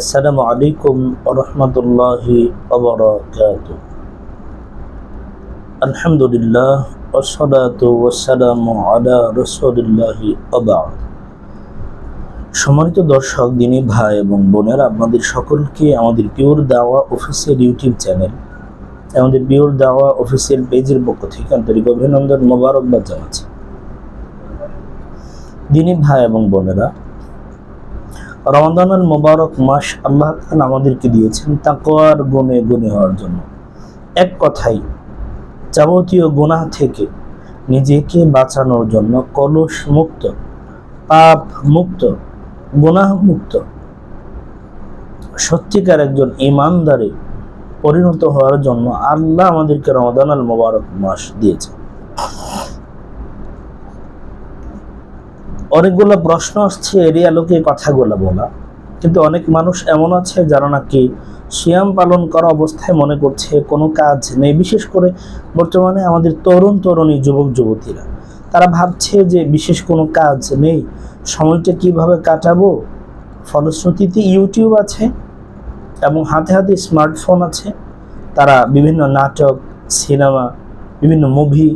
আসসালামু আলাইকুম রহমতুল্লাহি আলহামদুলিল্লাহ ওসলাত আলা রসুলিল্লাহি সম্মানিত দর্শক, দিনী ভাই এবং বোনের, আপনাদের সকলকে আমাদের পিওর দাওয়া অফিসিয়াল ইউটিউব চ্যানেল আমাদের পিওর দাওয়া অফিসিয়াল পেজের পক্ষ থেকে আন্তরিক অভিনন্দন মোবারকবাদ জানাচ্ছি। দিনী ভাই এবং বোনেরা রমাদানুল মোবারক মাস আল্লাহ তাআলা আমাদেরকে দিয়েছেন তাকওয়ার গুণে গুণে হওয়ার জন্য। এক কথাই যাবতীয় গুনাহ থেকে নিজেকে বাঁচানোর জন্য কলস মুক্ত, পাপ মুক্ত, গুনাহ মুক্ত। সত্যিকার একজন ইমানদারে পরিণত হওয়ার জন্য আল্লাহ আমাদেরকে রমাদান আল মোবারক মাস দিয়েছে অনেকগুলো প্রশ্ন আসছে, এরই আলোকে কথাগুলো বলা। কিন্তু অনেক মানুষ এমন আছে যারা নাকি সিয়াম পালন করা অবস্থায় মনে করছে কোনো কাজ নেই। বিশেষ করে বর্তমানে আমাদের তরুণ তরুণী যুবক যুবতীরা। তারা ভাবছে যে বিশেষ কোনো কাজ নেই। সময়টা কীভাবে কাটাবো? ফলশ্রুতিতে ইউটিউব আছে এবং হাতে হাতে স্মার্টফোন আছে। তারা বিভিন্ন নাটক, সিনেমা, বিভিন্ন মুভি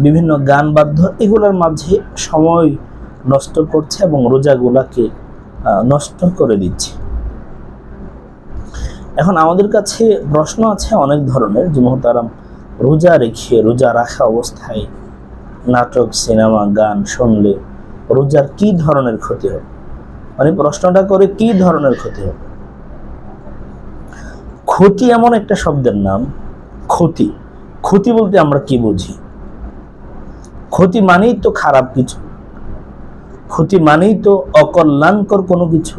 বিভিন্ন গান বাদ্য এগুলোর মাঝে সময় নষ্ট করছে এবং রোজাগুলাকে নষ্ট করে দিচ্ছে। এখন আমাদের কাছে প্রশ্ন আছে অনেক ধরনের, যে মোহতারাম রোজা রেখে, রোজা রাখা অবস্থায় নাটক, সিনেমা, গান শুনলে রোজার কি ধরনের ক্ষতি হবে? মানে প্রশ্নটা করে কি ধরনের ক্ষতি হবে? ক্ষতি এমন একটা শব্দের নাম, ক্ষতি। ক্ষতি বলতে আমরা কি বুঝি? ক্ষতি মানেই তো খারাপ কিছু। ক্ষতি মানেই তো অকল্যাণকর কোনো কিছু।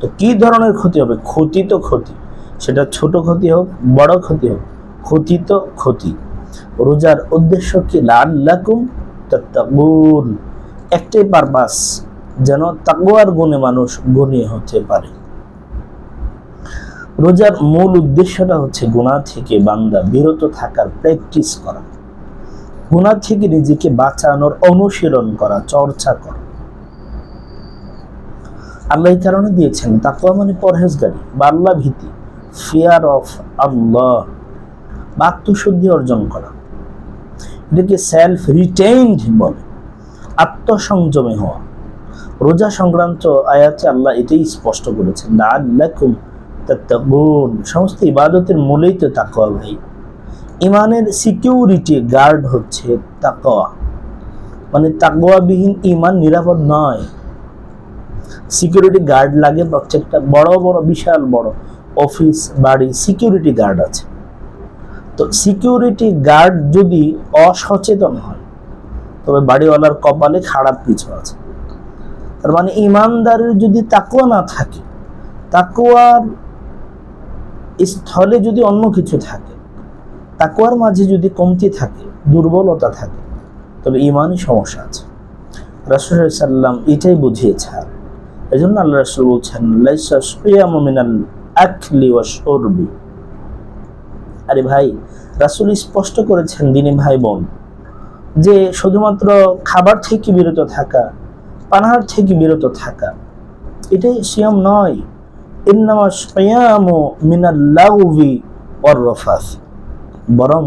তো কি ধরনের ক্ষতি হবে? ক্ষতি তো ক্ষতি। সেটা ছোট ক্ষতি হোক, বড় ক্ষতি হোক, ক্ষতি তো ক্ষতি। রোজার উদ্দেশ্য কি? লাল্লাকুম তাত্তাকুন। একটাই পারপাস যেন তাকওয়ার গুণে মানুষ গুণী হতে পারে। রোজার মূল উদ্দেশ্যটা হচ্ছে গুণা থেকে বান্দা বিরত থাকার প্র্যাকটিস করা। গুণা থেকে নিজেকে বাঁচানোর, অনুশীলন করা, চর্চা করা। আল্লাহ এই কারণে দিয়েছেন তাকুয়া মানে পরহেজগারি বা আল্লাহ ভীতি ফিয়ার অফ আল্লাহ বা আত্মশুদ্ধি অর্জন করা। এটাকে সেলফ রিটেইনড বলে, আত্মসংযমে হওয়া। রোজা সংক্রান্ত আয়াতে আল্লাহ এটাই স্পষ্ট করেছেন আল্লাকুম তাত্তাকুন সমস্ত ইবাদতের মূলেই তো তাকওয়া ভাই। ইমানের সিকিউরিটি গার্ড হচ্ছে তাকওয়া। মানে তাকওয়াবিহীন ইমান নিরাপদ নয়। সিকিউরিটি গার্ড লাগে প্রত্যেকটা বড় বড়, বিশাল বড় অফিস বাড়ি সিকিউরিটি গার্ড আছে। তো সিকিউরিটি গার্ড যদি অসচেতন হয়, তবে বাড়িওয়ালার কপালে খারাপ কিছু আছে। তার মানে ইমানদারের যদি তাকুয়া না থাকে তাকুয়ার স্থলে যদি অন্য কিছু থাকে তাকুয়ার মাঝে যদি কমতি থাকে, দুর্বলতা থাকে, তবে ইমানই সমস্যা আছে। রাসুল সাল্লাম এটাই বুঝিয়েছে আর এই জন্য আল্লাহ রাসুল বলছেন, লাইসা সুয়ামু মিনাল আকলি ওয়া শুরবি। আরে ভাই, রাসুল স্পষ্ট করেছেন, দিনী ভাই বোন, যে শুধুমাত্র খাবার থেকে বিরত থাকা, পানাহার থেকে বিরত থাকা, এটাই সিয়াম নয়। ইন্নামা সয়ামু মিনাল লাউভি ওয়ার রফাস। বরং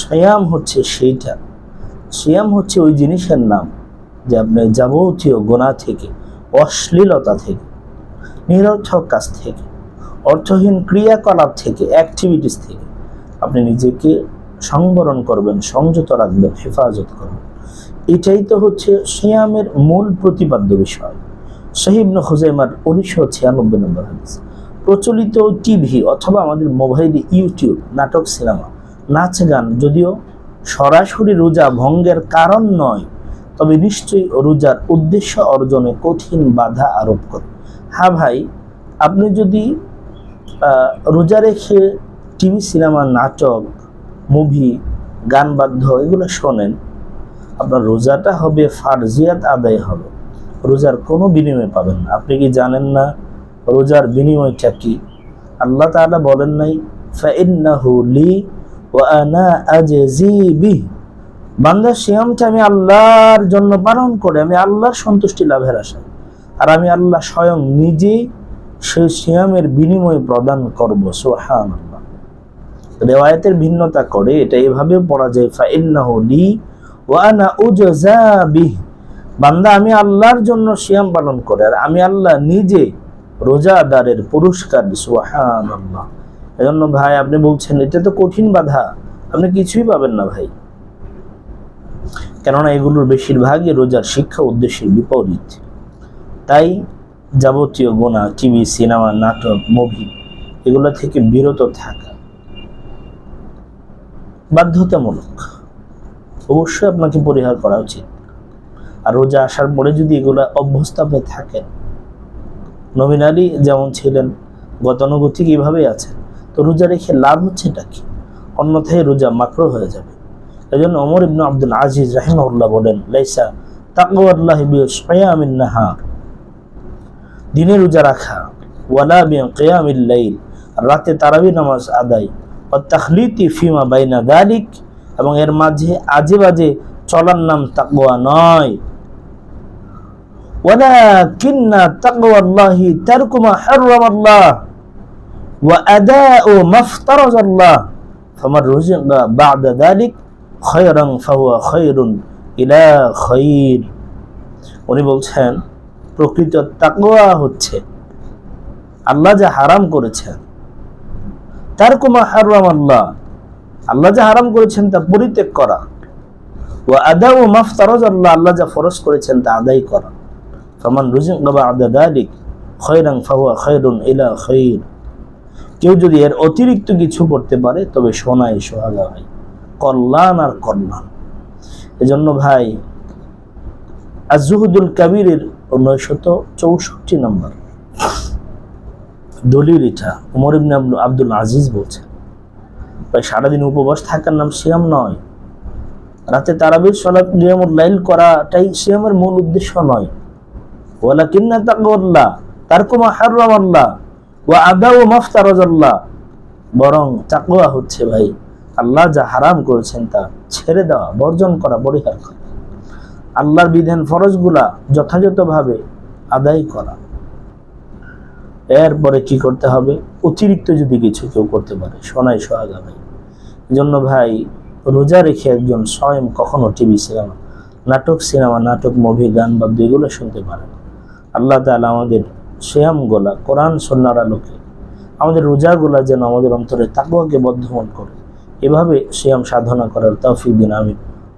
সয়াম হচ্ছে সেইটা। সিয়াম হচ্ছে ওই জিনিসের নাম, যে আপনার যাবতীয় গোনা থেকে অশ্লীলতা থেকে, নিরর্থক কাজ থেকে, অর্থহীন ক্রিয়াকলাপ থেকে অ্যাক্টিভিটিস থেকে। আপনি নিজেকে সংবরণ করবেন, সংযত রাখবেন, হেফাজত করবেন। এটাই তো হচ্ছে সিয়ামের মূল প্রতিপাদ্য বিষয়। সাহিবন হুজাইমার উনিশশো ছিয়ানব্বই নম্বর হাদিস। প্রচলিত টিভি অথবা আমাদের মোবাইলে ইউটিউব, নাটক, সিনেমা, নাচ, গান, যদিও সরাসরি রোজা ভঙ্গের কারণ নয় তবে নিশ্চয়ই রোজার উদ্দেশ্য অর্জনে কঠিন বাধা আরোপ করে। হ্যাঁ ভাই, আপনি যদি রোজা রেখে টিভি, সিনেমা, নাটক, মুভি, গান বাদ্য এগুলো শোনেন, আপনার রোজাটা হবে ফারজিয়াত আদায় হবে। রোজার কোনো বিনিময় পাবেন না। আপনি কি জানেন না রোজার বিনিময়টা কি? আল্লাহ তাআলা বলেন নাই ফাইন্নাহু লি ওয়া আনা আজজি বিহি। বান্দার সিয়ামটা আমি আল্লাহর জন্য পালন করে আমি আল্লাহর সন্তুষ্টি লাভের আশায়। আর আমি আল্লাহ স্বয়ং নিজেই সেই সিয়ামের বিনিময় প্রদান করব সোহান রেওয়ায়তের ভিন্নতা করে এটা এভাবে পড়া যায়, ফাইন্নাহু লি ওয়া আনা উজজা বিহ। বান্দা, আমি আল্লাহর জন্য সিয়াম পালন করে আর আমি আল্লাহ নিজে রোজাদারের পুরস্কার সুহান আল্লাহ এজন্য ভাই, আপনি বলছেন এটা তো কঠিন বাধা, আপনি কিছুই পাবেন না ভাই। কেননা এগুলোর বেশিরভাগই রোজার শিক্ষা উদ্দেশ্যের বিপরীত। তাই যাবতীয় গোনা, টিভি, সিনেমা, নাটক, মুভি, এগুলো থেকে বিরত থাকা বাধ্যতামূলক। অবশ্যই আপনাকে পরিহার করা উচিত। আর রোজা আসার পরে যদি এগুলো অভ্যস্ত আপনি থাকেন, নবীন আলী যেমন ছিলেন, গতানুগতিক এইভাবেই আছেন, তো রোজা রেখে লাভ হচ্ছেটা কি? অন্যথায় রোজা মাকরো হয়ে যাবে। এই জন্য অমর ইবনু আব্দুল আজিজ রাহিমাহুল্লাহ বলেন লাইসা তাকওয়াল্লাহ বিয়ামিন নাহার দিনে রোজা রাখা ওয়ালা বিয়া কিয়ামিল লাইল রাতে তারাবি নামাজ আদায় ও তাখলিতি ফিমা বাইনা দালিক এবং এর মাঝে আজে বাজে চলার নাম তাকওয়া নয় ولكن تقوى الله ترك ما حرم الله وأداء ما افترض الله فمن رزق بعد ذلك খয়রং ফাহুয়া খয়রুন ইলা খয়ির। উনি বলছেন, প্রকৃত তাকোয়া হচ্ছে, আল্লাহ যা হারাম করেছেন, তার কুমা হারাম আল্লাহ। আল্লাহ যা হারাম করেছেন, তা পরিত্যাগ করা। ও আদা ও মাফ আল্লাহ আল্লাহ যা করেছেন, তা আদায় করা। ফমান রুজিং বাবা আদা দালিক ফাহুয়া খয়রুন ইলা খয়ির। কেউ যদি এর অতিরিক্ত কিছু করতে পারে, তবে সোনায় সোহাগা হয়। কল্যাণ আর কল্যাণ এজন্য ভাই, আজহুদুল কাবিরের নয়শত চৌষট্টি নম্বর দলিল এটা। উমর ইবনে আব্দুল আজিজ বলছেন, ভাই, সারাদিন উপবাস থাকার নাম সিয়াম নয়। রাতে তারাবির সলাপ নিয়মুল লাইল করাটাই সিয়ামের মূল উদ্দেশ্য নয়। ওয়ালা কিন্না তাকওয়াল্লাহ তার কুমা হারাম আল্লাহ ওয়া আদা ও মাফতারাজাল্লাহ। বরং তাকওয়া হচ্ছে ভাই আল্লাহ যা হারাম করেছেন তা ছেড়ে দেওয়া, বর্জন করা, পরিহার করা। আল্লাহর বিধান ফরজগুলা যথাযথভাবে আদায় করা। এরপরে কি করতে হবে? অতিরিক্ত যদি কিছু কেউ করতে পারে, সোনাই সোহাগা জন্য ভাই, রোজা রেখে একজন স্বয়ং কখনো টিভি, সিনেমা, নাটক সিনেমা, নাটক মুভি গান, বাদ্য এগুলো শুনতে পারে না। আল্লাহ তালা আমাদের শ্যাম গোলা কোরআন সন্ন্যার আলোকে আমাদের রোজাগুলা যেন আমাদের অন্তরে তাকুয়াকে বদ্ধমন করে। এভাবে শ্যাম সাধনা করার তৌফিক দিন আমি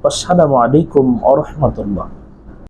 আসসালামু আলাইকুম আ রহমতুল্লাহ।